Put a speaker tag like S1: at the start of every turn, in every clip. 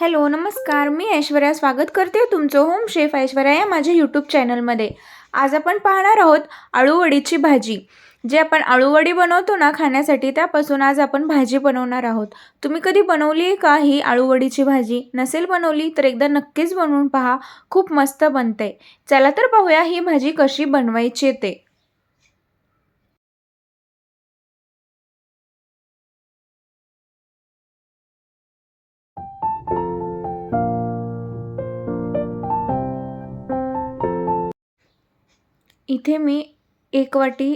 S1: Hello नमस्कार. मी ऐश्वर्या स्वागत करते तुमचं होम शेफ ऐश्वर्या या माझ्या यूट्यूब चॅनलमध्ये आज आपण पाहणार आहोत अळूवडीची भाजी. जे आपण अळूवडी बनवतो ना खाण्यासाठी त्यापासून आज आपण भाजी बनवणार आहोत. तुम्ही कधी बनवली आहे का ही अळूवडीची भाजी? नसेल बनवली तर एकदा नक्कीच बनवून पहा. खूप मस्त बनते. चला तर पाहूया ही भाजी कशी बनवायची ते. इथे मी एक वाटी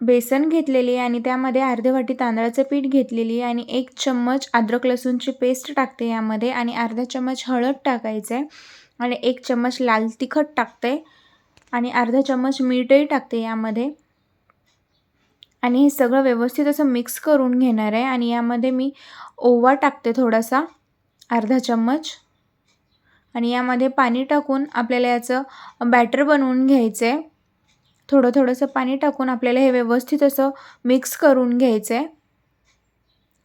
S1: बेसन घेतलेली आहे आणि त्यामध्ये अर्धे वाटी तांदळाचं पीठ घेतलेली आहे आणि एक चम्मच अद्रक लसूणची पेस्ट टाकते यामध्ये आणि अर्धा चम्मच हळद टाकायचं आहे आणि एक चम्मच लाल तिखट टाकते आणि अर्धा चम्मच मीठही टाकते यामध्ये. आणि हे सगळं व्यवस्थित असं मिक्स करून घेणार आहे आणि यामध्ये मी ओवा टाकते थोडासा अर्धा चम्मच. आणि यामध्ये पाणी टाकून आपल्याला याचं बॅटर बनवून घ्यायचं आहे थोडं थोडंसं पाणी टाकून आपल्याला हे व्यवस्थित असं मिक्स करून घ्यायचं आहे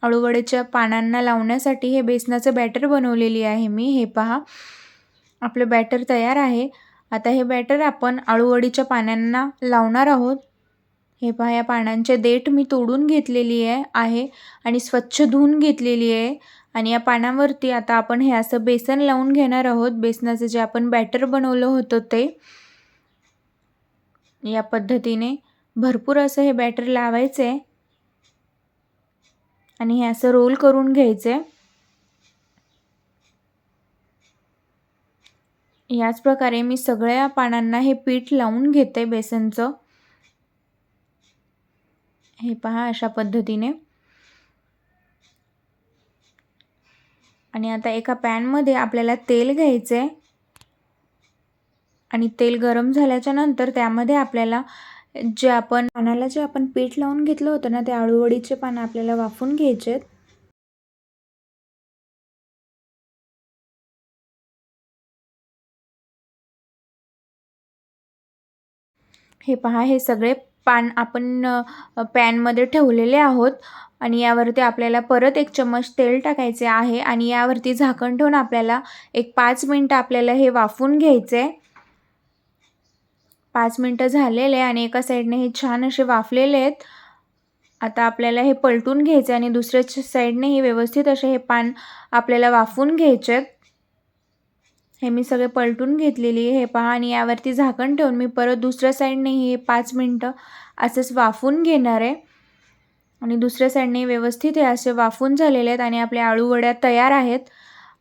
S1: अळूवड्याच्या पानांना लावण्यासाठी हे बेसनाचं बॅटर बनवलेली आहे मी. हे पहा. आपलं बॅटर तयार आहे. आता हे बॅटर आपण अळूवडीच्या पानांना लावणार आहोत. हे पहा या पानांचे देठ मी तोडून घेतलेली आहे. आहे आणि स्वच्छ धुवून घेतलेली आहे. आणि या पानावरती आता आपण हे असं बेसन लावून घेणार आहोत. बेसनाचं जे आपण बॅटर बनवलं होतं ते या पद्धतीने भरपूर असं हे बॅटर लावायचं आहे आणि हे असं रोल करून घ्यायचं. याच प्रकारे मी सगळ्या पानांना हे पीठ लावून घेते बेसनचं. हे पहा अशा पद्धतीने. आणि आता एका पॅनमध्ये आपल्याला तेल घ्यायचं आहे आणि तेल गरम झाल्याच्यानंतर त्यामध्ये आपल्याला जे आपण पानाला जे आपण पीठ लावून घेतलं होतं ना ते आळूवडीचे पानं आपल्याला वाफून घ्यायचे आहेत हे पहा हे सगळे पान आपण पॅनमध्ये ठेवलेले आहोत आणि यावरती आपल्याला परत एक चम्मच तेल टाकायचे आहे आणि यावरती झाकण ठेवून आपल्याला एक पाच मिनटं आपल्याला हे वाफून घ्यायचे. आहे पाच मिनटं झालेले आणि एका साईडने हे छान असे वाफलेले आहेत. आता आपल्याला हे पलटून घ्यायचे आणि दुसऱ्या साईडने हे व्यवस्थित असे हे पान आपल्याला वाफून घ्यायचे आहेत. हे मी सगळे पलटून घेतलेली आहे. हे पहा आणि यावरती झाकण ठेवून मी परत दुसऱ्या साईडने हे पाच मिनटं असंच वाफून घेणार आहे. आणि दुसऱ्या साईडने व्यवस्थित हे असे वाफून झालेले आहेत आणि आपल्या आळूवड्या तयार आहेत.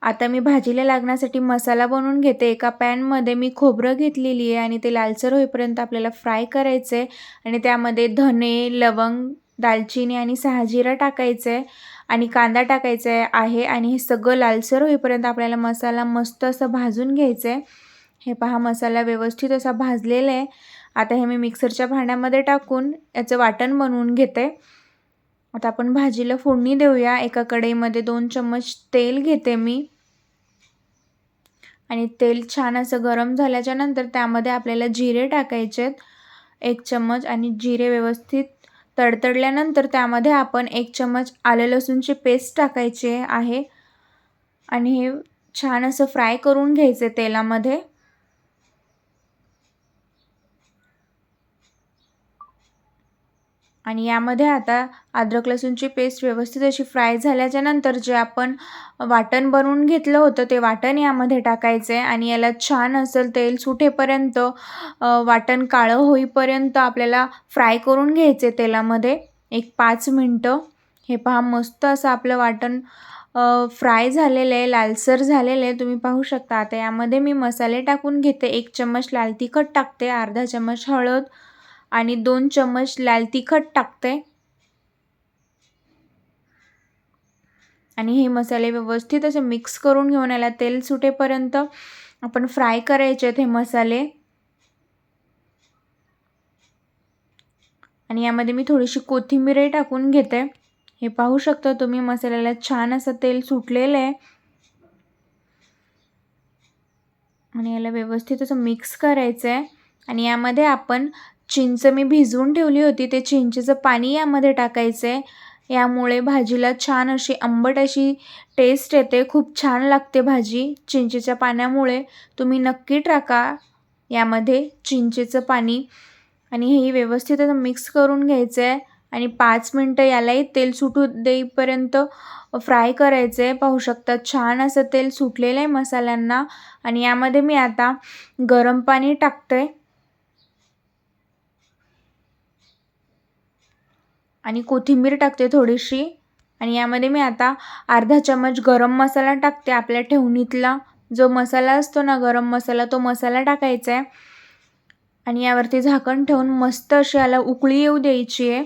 S1: आता मी भाजीला लागण्यासाठी मसाला बनवून घेते. एका पॅनमध्ये मी खोबरं घेतलेली आहे आणि ते लालसर होईपर्यंत आपल्याला फ्राय करायचं आहे आणि त्यामध्ये धने लवंग दालचिनी आणि सहाजिरा टाकायचं आहे आणि कांदा टाकायचा आहे आणि हे सगळं लालसर होईपर्यंत आपल्याला मसाला मस्त असं भाजून घ्यायचं आहे हे पहा मसाला व्यवस्थित असा भाजलेला आहे. आता हे मी मिक्सरच्या भांड्यामध्ये टाकून याचं वाटण बनवून घेते. आता आपण भाजीला फोडणी देऊया. एका कढईमध्ये दोन चम्मच तेल घेते मी. आणि तेल छान असं गरम झाल्याच्यानंतर त्यामध्ये आपल्याला जिरे टाकायचे आहेत एक चम्मच आणि जिरे व्यवस्थित तडतडल्यानंतर त्यामध्ये आपण एक चम्मच आलं लसूणची पेस्ट टाकायची आहे. आणि हे छान असं फ्राय करून घ्यायचे तेलामध्ये. आणि यामध्ये आता अद्रक लसूणची पेस्ट व्यवस्थित अशी फ्राय झाल्याच्यानंतर जे आपण वाटण बनवून घेतलं होतं ते वाटण यामध्ये टाकायचं आहे आणि याला छान असं तेल सुटेपर्यंत वाटण काळं होईपर्यंत आपल्याला फ्राय करून घ्यायचे तेलामध्ये. एक पाच मिनटं. हे पहा मस्त असं आपलं वाटण फ्राय झालेलं आहे लालसर झालेलं आहे. तुम्ही पाहू शकता. आता यामध्ये मी मसाले टाकून घेते. एक चम्मच लाल तिखट टाकते अर्धा चम्मच हळद आणि दोन चम्मच लाल तिखट टाकते. आणि हे मसाले व्यवस्थित असे मिक्स करून घेऊन याला तेल सुटेपर्यंत आपण फ्राय करायचे आहेत हे मसाले. आणि यामध्ये मी थोडीशी कोथिंबीरही टाकून घेते. हे पाहू शकता तुम्ही मसाल्याला छान असं तेल सुटलेलं आहे. आणि याला व्यवस्थित असं मिक्स करायचं आहे आणि यामध्ये आपण चिंच मी भिजवून ठेवली होती. ते चिंचेचं पाणी यामध्ये टाकायचं आहे यामुळे भाजीला छान अशी आंबट अशी टेस्ट येते. खूप छान लागते भाजी. चिंचेच्या पाण्यामुळे तुम्ही नक्की टाका यामध्ये चिंचेचं पाणी. आणि हे व्यवस्थित मिक्स करून घ्यायचं आहे आणि पाच मिनटं यालाही तेल सुटू देईपर्यंत फ्राय करायचं आहे पाहू शकता छान असं तेल सुटलेलं आहे मसाल्यांना. आणि यामध्ये मी आता गरम पाणी टाकते आणि कोथिंबीर टाकते थोडीशी. आणि यामध्ये मी आता अर्धा चम्मच गरम मसाला टाकते आपल्या ठेवणीतला. जो मसाला असतो ना गरम मसाला तो मसाला टाकायचा आहे. आणि यावरती झाकण ठेवून मस्त अशी याला उकळी येऊ द्यायची आहे.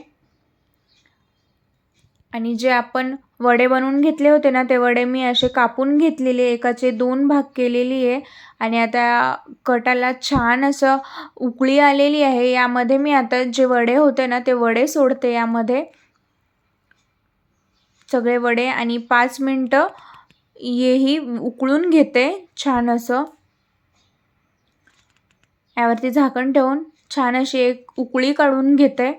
S1: आणि जे आपण वडे बनवून घेतले होते ना ते वडे मी असे कापून घेतलेले एकाचे दोन भाग केलेली आहे. आणि आता कटाला छान असं उकळी आलेली आहे. यामध्ये मी आता जे वडे होते ना ते वडे सोडते यामध्ये. सगळे वडे आणि पाच मिनटं हेही उकळून घेते छान असं. यावरती झाकण ठेवून छान अशी एक उकळी काढून घेते.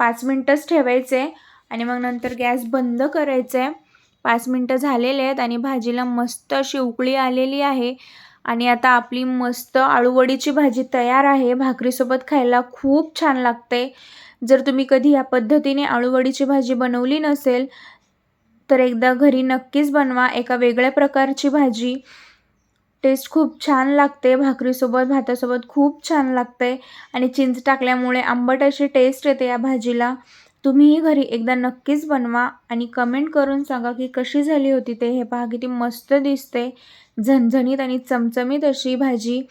S1: पाच मिनटंच ठेवायचे. आणि मग नंतर गॅस बंद करायचं आहे पाच मिनटं झालेले आहेत आणि भाजीला मस्त अशी उकळी आलेली आहे. आणि आता आपली मस्त आळूवडीची भाजी तयार आहे. भाकरीसोबत खायला खूप छान लागते. जर तुम्ही कधी या पद्धतीने आळूवडीची भाजी बनवली नसेल तर एकदा घरी नक्कीच बनवा एका वेगळ्या प्रकारची भाजी. टेस्ट खूप छान लागते. भाकरीसोबत भातासोबत खूप छान लागते. आणि चिंच टाकल्यामुळे आंबट अशी टेस्ट येते या भाजीला. तुम्हीही घरी एकदा नक्कीच बनवा आणि कमेंट करून सांगा की कशी झाली होती ते. हे पहा किती मस्त दिसते. झणझणीत आणि चमचमीत अशी भाजी.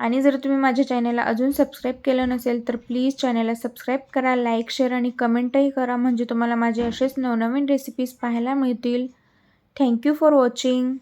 S1: आणि जर तुम्ही माझ्या चॅनलला अजून सबस्क्राईब केलं नसेल तर प्लीज चॅनलला सबस्क्राईब करा लाईक शेअर आणि कमेंटही करा. म्हणजे तुम्हाला माझे असेच नवनवीन रेसिपीज पाहायला मिळतील. Thank you for watching